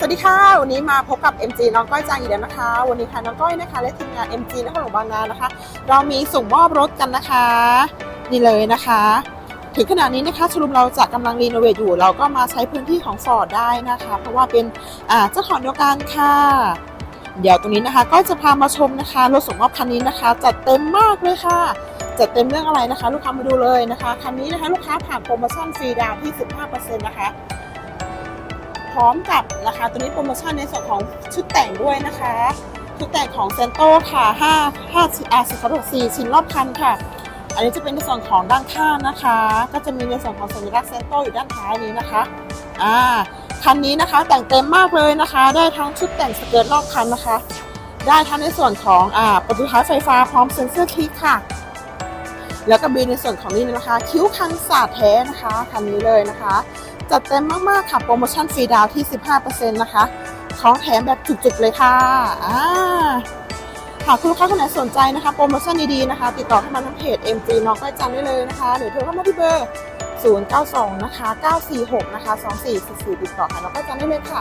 สวัสดีค่ะ วันนี้มาพบกับ MG น้องก้อยจางอีกแล้วนะคะ วันนี้ค่ะน้องก้อยนะคะและทีมงาน MG นครหลวงบางนานะคะ เรามีส่งมอบรถกันนะคะ นี่เลยนะคะ ถึงขณะนี้นะคะชลุมเราจะกำลังรีโนเวทอยู่ เราก็มาใช้พื้นที่ของฟอร์ดได้นะคะ เพราะว่าเป็นเจ้าของเดียวกันค่ะ เดี๋ยวตรงนี้นะคะ ก็จะพามาชมนะคะรถส่งมอบคันนี้นะคะ จัดเต็มมากเลยค่ะจัดเต็มเรื่องอะไรนะคะ ลูกค้ามาดูเลยนะคะคันนี้นะคะ ลูกค้าผ่านโปรโมชั่นฟรีดาวที่ 15%นะคะ ร้อมกับนะคะตัวนี้โปรโมชั่นในส่วนของชุดแต่งด้วยนะคะ ชุดแต่งของเซนโตค่ะ5 5ชิ้นอะสิขอโทษ4ชิ้นรอบคันค่ะ อันนี้จะเป็นในส่วนของด้านข้างนะคะ ก็จะมีในส่วนของสัญลักษณ์เซนโตอยู่ด้านท้ายนี้นะคะอ่าคันนี้นะคะแต่งเต็มมากเลยนะคะ ได้ทั้งชุดแต่งสเกิร์ตรอบคันนะคะ ได้ทั้งในส่วนของอ่าประตูท้ายไฟฟ้าพร้อมเซ็นเซอร์คลิกค่ะ แล้วก็มีในส่วนของนี่นะคะ คิ้วคันสาดแท้นะคะคันนี้เลยนะคะ จัดเต็มมาก ๆ ค่ะโปรโมชั่นฟรีดาวน์ที่ 15%นะคะของแถมแบบจุกๆเลยค่ะอ่าหากคุณลูกค้าคนไหนสนใจนะคะ โปรโมชั่นดีๆนะคะ ติดต่อเข้ามาทางเพจ MG น้องก้อยจันได้เลยนะคะ หรือโทรเข้ามาที่เบอร์ 092 นะคะ 946 นะคะ 2444ติดต่อค่ะน้องก้อยจันได้เลยค่ะ